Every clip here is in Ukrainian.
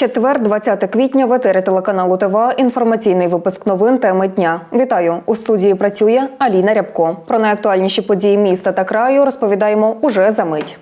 Четвер, 20 квітня, в етері телеканалу ТВА. Інформаційний випуск новин теми дня. Вітаю у студії. Працює Аліна Рябко. Про найактуальніші події міста та краю розповідаємо уже за мить.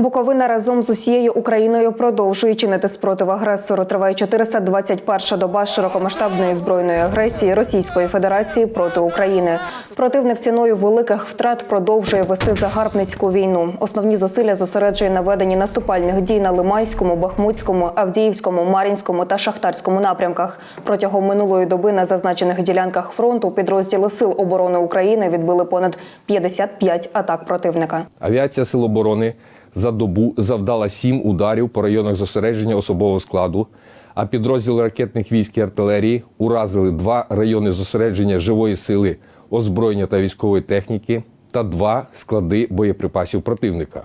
Буковина разом з усією Україною продовжує чинити спротив агресору. Триває 421 доба широкомасштабної збройної агресії Російської Федерації проти України. Противник ціною великих втрат продовжує вести загарбницьку війну. Основні зусилля зосереджує на веденні наступальних дій на Лиманському, Бахмутському, Авдіївському, Мар'їнському та Шахтарському напрямках. Протягом минулої доби на зазначених ділянках фронту підрозділи Сил оборони України відбили понад 55 атак противника. Авіація Сил оборони за добу завдала сім ударів по районах зосередження особового складу, а підрозділи ракетних військ і артилерії уразили два райони зосередження живої сили, озброєння та військової техніки та два склади боєприпасів противника.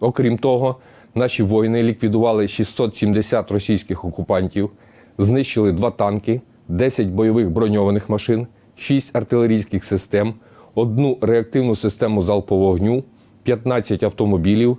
Окрім того, наші воїни ліквідували 670 російських окупантів, знищили два танки, 10 бойових броньованих машин, 6 артилерійських систем, одну реактивну систему залпового вогню, 15 автомобілів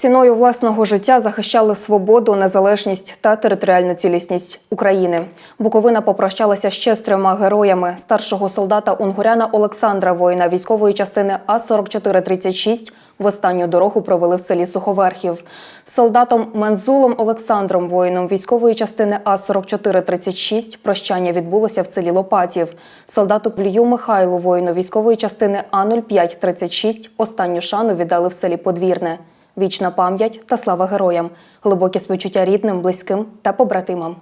Ціною власного життя захищали свободу, незалежність та територіальну цілісність України. Буковина попрощалася ще з трьома героями: старшого солдата Унгуряна Олександра, воїна військової частини А 4436 в останню дорогу провели в селі Суховерхів. Солдатом Мензулом Олександром, воїном військової частини А 4436 прощання відбулося в селі Лопатів. Солдату Плюю Михайлу, воїну військової частини А 0536 останню шану віддали в селі Подвірне. Вічна пам'ять та слава героям, глибокі співчуття рідним, близьким та побратимам.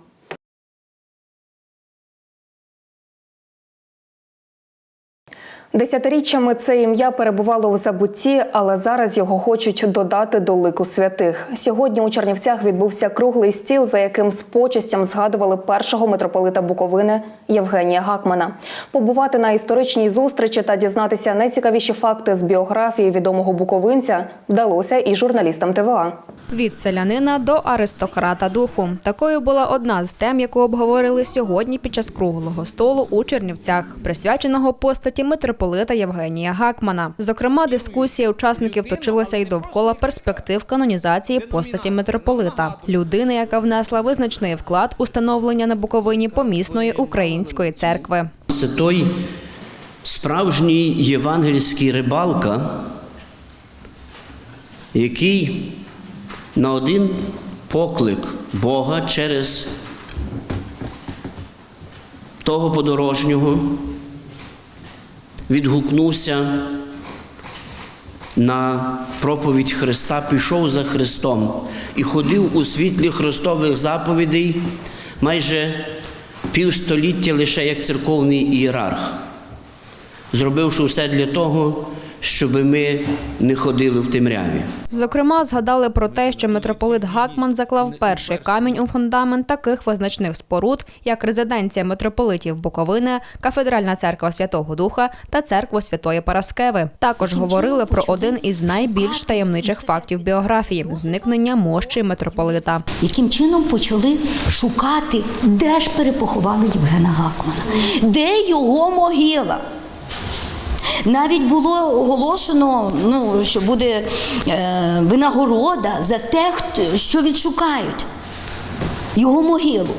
Десятиріччями це ім'я перебувало у забутті, але зараз його хочуть додати до лику святих. Сьогодні у Чернівцях відбувся круглий стіл, за яким з почестям згадували першого митрополита Буковини Євгенія Гакмана. Побувати на історичній зустрічі та дізнатися найцікавіші факти з біографії відомого буковинця вдалося і журналістам ТВА. Від селянина до аристократа духу. Такою була одна з тем, яку обговорили сьогодні під час круглого столу у Чернівцях, присвяченого постаті митрополита Євгенія Гакмана. Зокрема, дискусія учасників точилася й довкола перспектив канонізації постаті митрополита, людини, яка внесла визначний вклад у становлення на Буковині помісної української церкви. Це той справжній євангельський рибалка, який на один поклик Бога через того подорожнього відгукнувся на проповідь Христа, пішов за Христом і ходив у світлі Христових заповідей майже півстоліття лише як церковний ієрарх, зробивши все для того, щоб ми не ходили в темряві. Зокрема, згадали про те, що митрополит Гакман заклав перший камінь у фундамент таких визначних споруд, як резиденція митрополитів Буковини, кафедральна церква Святого Духа та церква Святої Параскеви. Також говорили про один із найбільш таємничих фактів біографії зникнення мощі митрополита. яким чином почали шукати, де ж перепоховали Євгена Гакмана, де його могила. Навіть було оголошено, ну, що буде е, винагорода за те, що відшукають його могилу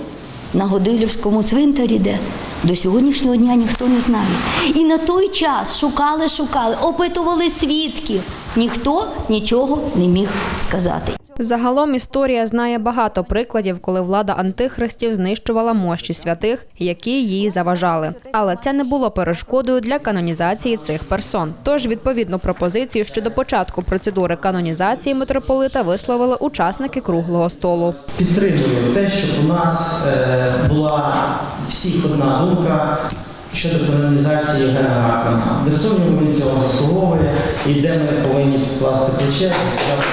на Годилівському цвинтарі, де до сьогоднішнього дня ніхто не знає. І на той час шукали, шукали, опитували свідків. Ніхто нічого не міг сказати. Загалом історія знає багато прикладів, коли влада антихристів знищувала мощі святих, які їй заважали. Але це не було перешкодою для канонізації цих персон. Тож відповідну пропозицію щодо початку процедури канонізації митрополита висловили учасники круглого столу. підтримуємо те, щоб у нас е, була всіх одна думка щодо канонізації Гакмана. Без він цього заслуговує і де ми повинні підкласти плече сказати,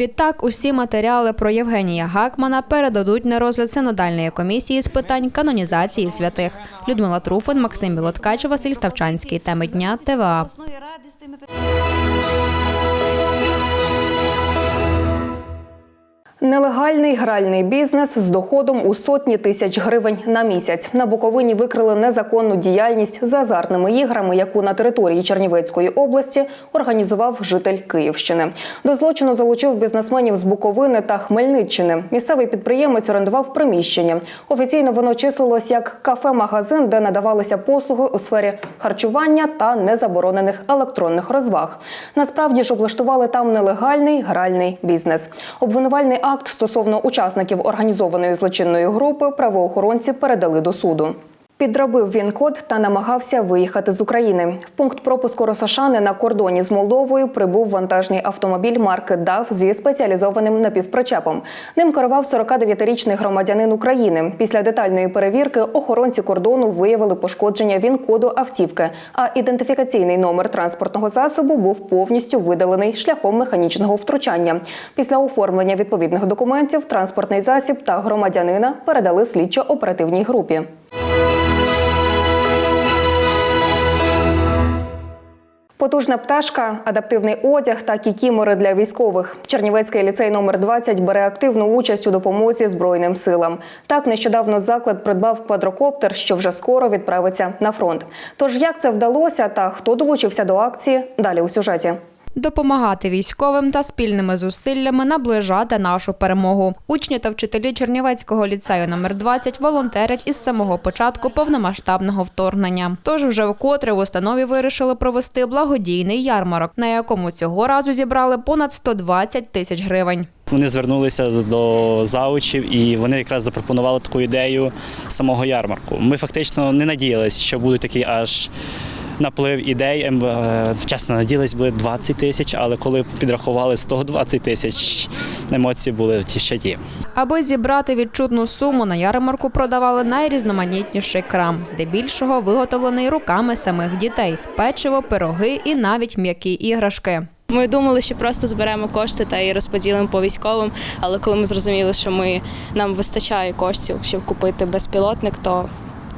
Відтак, усі матеріали про Євгенія Гакмана передадуть на розгляд синодальної комісії з питань канонізації святих. Людмила Труфин, Максим Білоткач, Василь Ставчанський. Теми дня ТВА. Нелегальний гральний бізнес з доходом у сотні тисяч гривень на місяць. На Буковині викрили незаконну діяльність з азартними іграми, яку на території Чернівецької області організував житель Київщини. До злочину залучив бізнесменів з Буковини та Хмельниччини. Місцевий підприємець орендував приміщення. Офіційно воно числилось як кафе-магазин, де надавалися послуги у сфері харчування та незаборонених електронних розваг. Насправді ж облаштували там нелегальний гральний бізнес. Обвинувальний акт стосовно учасників організованої злочинної групи правоохоронці передали до суду. Підробив він код та намагався виїхати з України. В пункт пропуску Росошани на кордоні з Молдовою прибув вантажний автомобіль марки ДАВ зі спеціалізованим напівпричепом. Ним керував 49-річний громадянин України. Після детальної перевірки охоронці кордону виявили пошкодження він-коду автівки, а ідентифікаційний номер транспортного засобу був повністю видалений шляхом механічного втручання. Після оформлення відповідних документів транспортний засіб та громадянина передали слідчо-оперативній групі. Потужна пташка, адаптивний одяг та кікімори для військових. Чернівецький ліцей номер 20 бере активну участь у допомозі Збройним силам. Так нещодавно заклад придбав квадрокоптер, що вже скоро відправиться на фронт. Тож як це вдалося та хто долучився до акції? Далі у сюжеті. Допомагати військовим та спільними зусиллями наближати нашу перемогу. Учні та вчителі Чернівецького ліцею номер 20 волонтерять із самого початку повномасштабного вторгнення. Тож вже вкотре в установі вирішили провести благодійний ярмарок, на якому цього разу зібрали понад 120 тисяч гривень. Вони звернулися до заучів, і вони якраз запропонували таку ідею самого ярмарку. Ми фактично не надіялися, що буде такий аж наплив ідей. Ем, е, Чесно, надіялись були 20 тисяч, але коли підрахували 120 тисяч, емоції були ті ще ті. Аби зібрати відчутну суму, на ярмарку продавали найрізноманітніший крам, здебільшого виготовлений руками самих дітей: печиво, пироги і навіть м'які іграшки. Ми думали, що просто зберемо кошти та і розподілимо по військовим. Але коли ми зрозуміли, що ми нам вистачає коштів, щоб купити безпілотник, то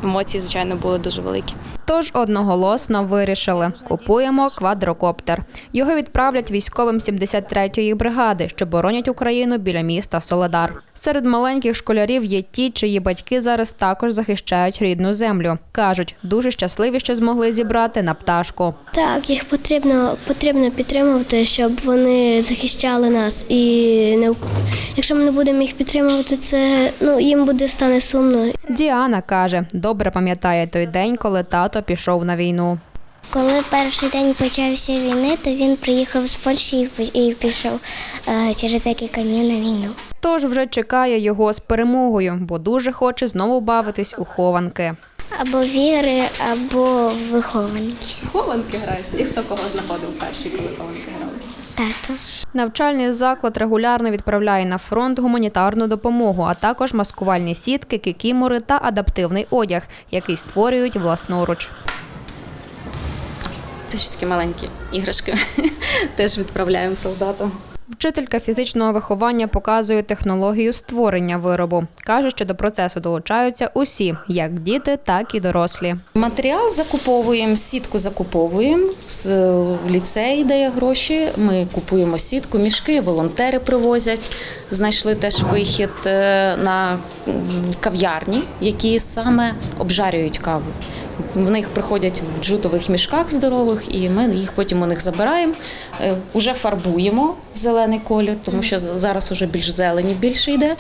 емоції, звичайно, були дуже великі. Тож одноголосно вирішили – купуємо квадрокоптер. Його відправлять військовим 73-ї бригади, що боронять Україну біля міста Соледар. Серед маленьких школярів є ті, чиї батьки зараз також захищають рідну землю. Кажуть, дуже щасливі, що змогли зібрати на пташку. Так, їх потрібно потрібно підтримувати, щоб вони захищали нас. І не якщо ми не будемо їх підтримувати, це ну їм буде стане сумно. Діана каже, добре пам'ятає той день, коли тато пішов на війну. Коли перший день почався війни, то він приїхав з Польщі і пішов е, через декілька днів на війну. Тож вже чекає його з перемогою, бо дуже хоче знову бавитись у хованки. Або віри, або вихованки. Хованки граєшся? І хто кого знаходив перший, коли хованки грали? Тато. Навчальний заклад регулярно відправляє на фронт гуманітарну допомогу, а також маскувальні сітки, кікімори та адаптивний одяг, який створюють власноруч. Це ще такі маленькі іграшки. Теж відправляємо солдатам. Вчителька фізичного виховання показує технологію створення виробу. Каже, що до процесу долучаються усі, як діти, так і дорослі. Матеріал закуповуємо, сітку закуповуємо. З в ліцей дає гроші. Ми купуємо сітку, мішки, волонтери привозять. Знайшли теж вихід е, на кав'ярні, які саме обжарюють каву. В них приходять в джутових мішках здорових, і ми їх потім у них забираємо, е, уже фарбуємо в зелений колір, тому що зараз уже більш зелені більше йде.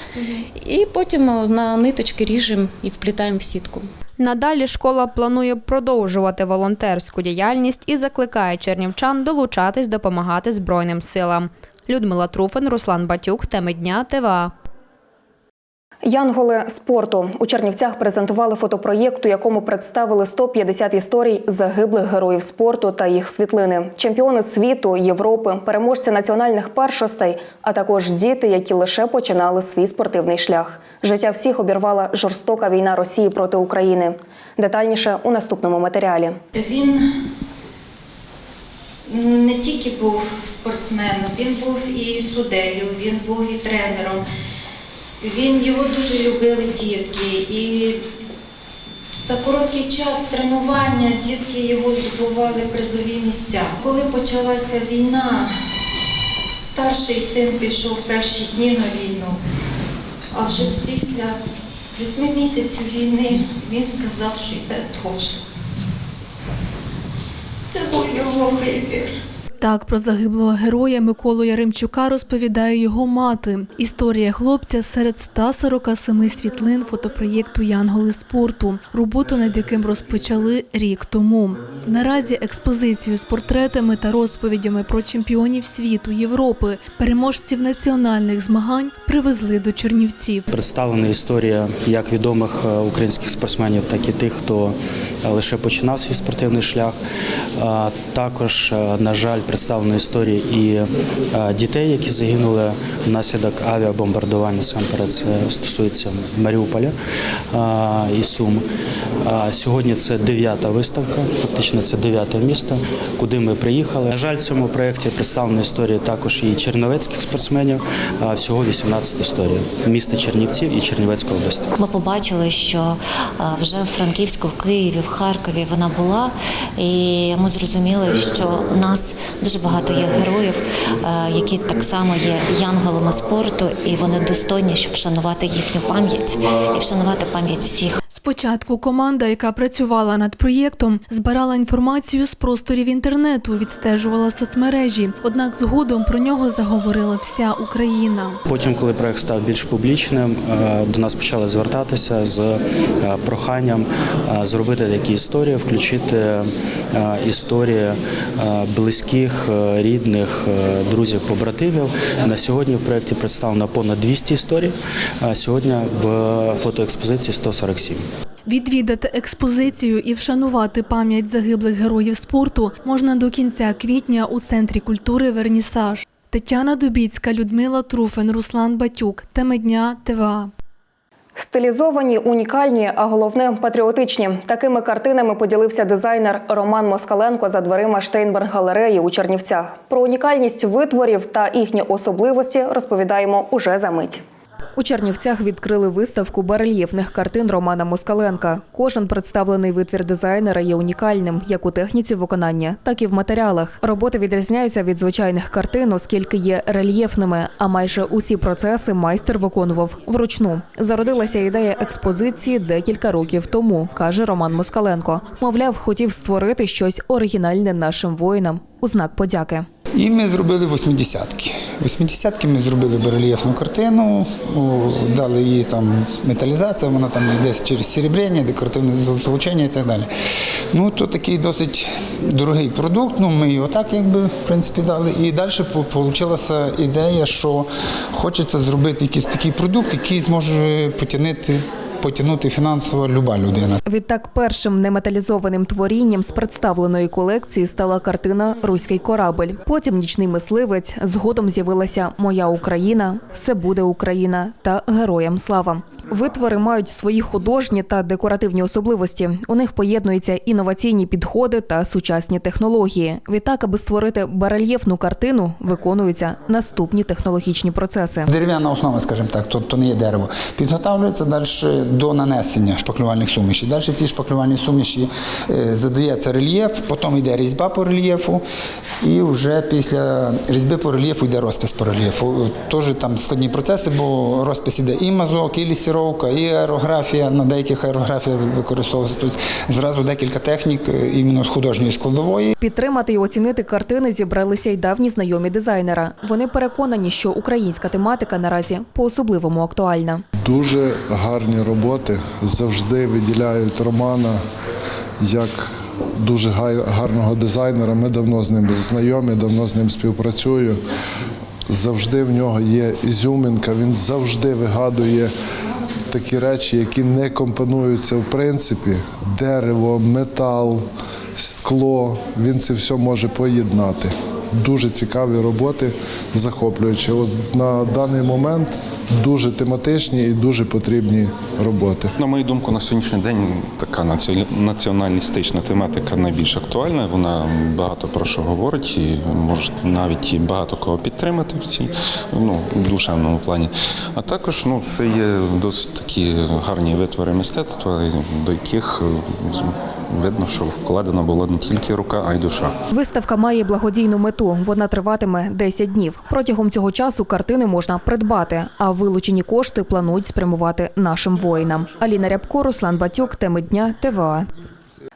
І потім е, на ниточки ріжемо і вплітаємо в сітку. Надалі школа планує продовжувати волонтерську діяльність і закликає чернівчан долучатись допомагати Збройним силам. Людмила Труфин, Руслан Батюк, теми дня ТВА. Янголи спорту у Чернівцях презентували фотопроєкт, у якому представили 150 історій загиблих героїв спорту та їх світлини, чемпіони світу, Європи, переможці національних першостей, а також діти, які лише починали свій спортивний шлях. Життя всіх обірвала жорстока війна Росії проти України. Детальніше у наступному матеріалі. Він не тільки був спортсменом, він був і суддею, він був і тренером. Він його дуже любили дітки. І за короткий час тренування дітки його здобували призові місця. Коли почалася війна, старший син пішов перші дні на війну, а вже після восьми місяців війни він сказав, що йде теж. Це був його вибір. Так про загиблого героя Миколу Яремчука розповідає його мати. Історія хлопця серед 147 світлин фотопроєкту Янголи спорту, роботу над яким розпочали рік тому. Наразі експозицію з портретами та розповідями про чемпіонів світу, Європи, переможців національних змагань привезли до Чернівців. Представлена історія як відомих е, українських спортсменів, так і тих, хто е, лише починав свій спортивний шлях. Також, е, на жаль, представлена історія і дітей, які загинули внаслідок авіабомбардування. Сам перед це стосується Маріуполя і Сум. Сьогодні це дев'ята виставка, фактично це дев'яте місто, куди ми приїхали. На жаль, в цьому проєкті представлена історія також і черновецьких спортсменів. Всього 18 історій міста Чернівців і Чернівецької області. Ми побачили, що е, вже в Франківську, в Києві, в Харкові вона була, і ми зрозуміли, що у нас дуже багато є героїв, е, які так само є янголами спорту, і вони достойні, щоб вшанувати їхню пам'ять і вшанувати пам'ять всіх. Спочатку команда, яка працювала над проєктом, збирала інформацію з просторів інтернету, відстежувала соцмережі. Однак згодом про нього заговорила вся Україна. Потім, коли проект став більш публічним, е, до нас почали звертатися з е, проханням е, зробити такі історії, включити історії близьких, рідних, друзів, побратимів. На сьогодні в проєкті представлено понад 200 історій. Сьогодні в фотоекспозиції 147. Відвідати експозицію і вшанувати пам'ять загиблих героїв спорту можна до кінця квітня у центрі культури Вернісаж. Тетяна Дубіцька, Людмила Труфен, Руслан Батюк. Теми дня ТВА. Стилізовані, унікальні, а головне патріотичні. Такими картинами поділився дизайнер Роман Москаленко за дверима Штейнберг-галереї у Чернівцях. Про унікальність витворів та їхні особливості розповідаємо уже за мить. У Чернівцях відкрили виставку барельєфних картин Романа Москаленка. Кожен представлений витвір дизайнера є унікальним як у техніці виконання, так і в матеріалах. Роботи відрізняються від звичайних картин, оскільки є рельєфними, а майже усі процеси майстер виконував вручну. Зародилася ідея експозиції декілька років тому, каже Роман Москаленко. Мовляв, хотів створити щось оригінальне нашим воїнам у знак подяки. І ми зробили 80-ки. 80-ки ми зробили барельєфну картину, дали їй там металізацію, вона там йде через серебряння, декоративне залучення і так далі. Ну, то такий досить дорогий продукт, ну ми його так якби в принципі дали. І далі вийшла ідея, що хочеться зробити якийсь такий продукт, який зможе потягнути, потягнути фінансово люба людина. Відтак, першим неметалізованим творінням з представленої колекції стала картина Руський корабль. Потім нічний мисливець. Згодом з'явилася Моя Україна, Все буде Україна та Героям слава. Витвори мають свої художні та декоративні особливості. У них поєднуються інноваційні підходи та сучасні технології. Відтак, аби створити барельєфну картину, виконуються наступні технологічні процеси. Дерев'яна основа, скажімо так, то, то не є дерево. Підготовлюється далі до нанесення шпаклювальних сумішей. Далі ці шпаклювальні суміші е, задається рельєф, потім йде різьба по рельєфу, і вже після різьби по рельєфу йде розпис по рельєфу. Теж там складні процеси, бо розпис іде і мазок, і лісіровка, і аерографія. На деяких аерографія використовується. Тобто зразу декілька технік е, іменно художньої складової. Підтримати і оцінити картини зібралися й давні знайомі дизайнера. Вони переконані, що українська тематика наразі по-особливому актуальна. Дуже гарні роботи завжди виділяють Романа як дуже гарного дизайнера. Ми давно з ним знайомі, давно з ним співпрацюю. Завжди в нього є ізюминка, він завжди вигадує такі речі, які не компонуються в принципі. Дерево, метал, скло. Він це все може поєднати. Дуже цікаві роботи, захоплюючі. От на даний момент дуже тематичні і дуже потрібні роботи. На мою думку, на сьогоднішній день така націоналістична тематика найбільш актуальна. Вона багато про що говорить і може навіть і багато кого підтримати в цій ну, душевному плані. А також ну, це є досить такі гарні витвори мистецтва, до яких е, видно, що вкладена була не тільки рука, а й душа. Виставка має благодійну мету. Вона триватиме 10 днів. Протягом цього часу картини можна придбати, а вилучені кошти планують спрямувати нашим воїнам. Аліна Рябко, Руслан Батюк, теми дня ТВА.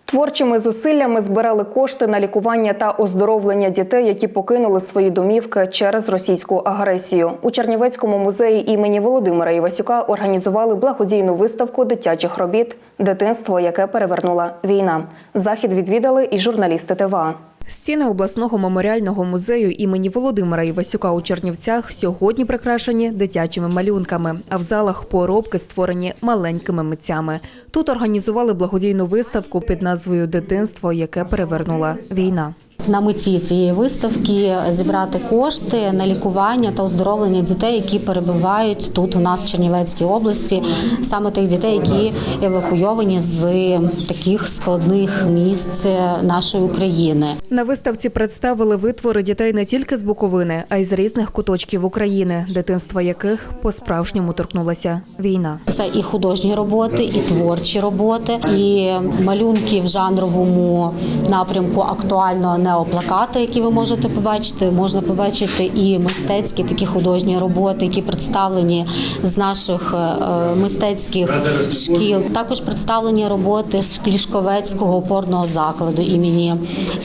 Творчими зусиллями збирали кошти на лікування та оздоровлення дітей, які покинули свої домівки через російську агресію. У Чернівецькому музеї імені Володимира Івасюка організували благодійну виставку дитячих робіт Дитинство, яке перевернула війна. Захід відвідали і журналісти ТВА. Стіни обласного меморіального музею імені Володимира Івасюка у Чернівцях сьогодні прикрашені дитячими малюнками, а в залах поробки створені маленькими митцями. Тут організували благодійну виставку під назвою Дитинство, яке перевернула війна. На меті цієї виставки зібрати кошти на лікування та оздоровлення дітей, які перебувають тут у нас в Чернівецькій області, саме тих дітей, які евакуйовані з таких складних місць нашої України. На виставці представили витвори дітей не тільки з Буковини, а й з різних куточків України, дитинства яких по-справжньому торкнулася війна. Це і художні роботи, і творчі роботи, і малюнки в жанровому напрямку актуального неоплакату, які ви можете побачити. Можна побачити і мистецькі такі художні роботи, які представлені з наших е, мистецьких шкіл. Також представлені роботи з Клішковецького опорного закладу імені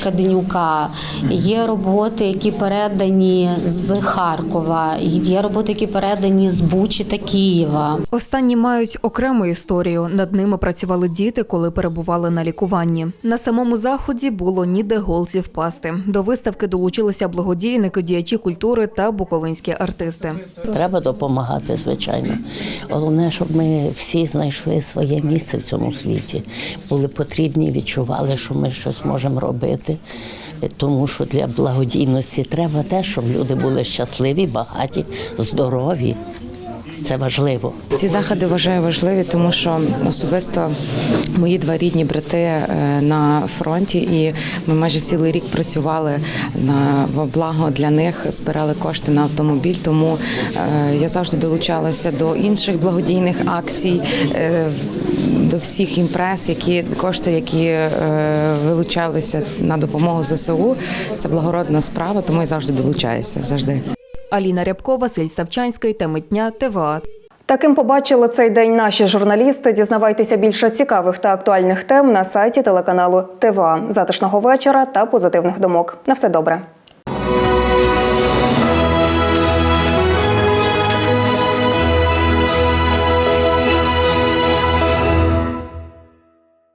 Каденюка. Є роботи, які передані з Харкова. Є роботи, які передані з Бучі та Києва. Останні мають окрему історію. Над ними працювали діти, коли перебували на лікуванні. На самому заході було ніде голці впасти. До виставки долучилися благодійники, діячі культури та буковинські артисти. Треба допомагати, звичайно. Головне, щоб ми всі знайшли своє місце в цьому світі, були потрібні, відчували, що ми щось можемо робити. Тому що для благодійності треба те, щоб люди були щасливі, багаті, здорові. Це важливо. Ці заходи вважаю важливі, тому що особисто мої два рідні брати е, на фронті, і ми майже цілий рік працювали на благо для них, збирали кошти на автомобіль. Тому е, я завжди долучалася до інших благодійних акцій. е, До всіх імпрез, які кошти, які е, вилучалися на допомогу ЗСУ, це благородна справа, тому я завжди долучаюся. Завжди. Аліна Рябко, Василь Ставчанський, Темитня, ТВА. Таким побачили цей день наші журналісти. Дізнавайтеся більше цікавих та актуальних тем на сайті телеканалу ТВА. Затишного вечора та позитивних думок. На все добре.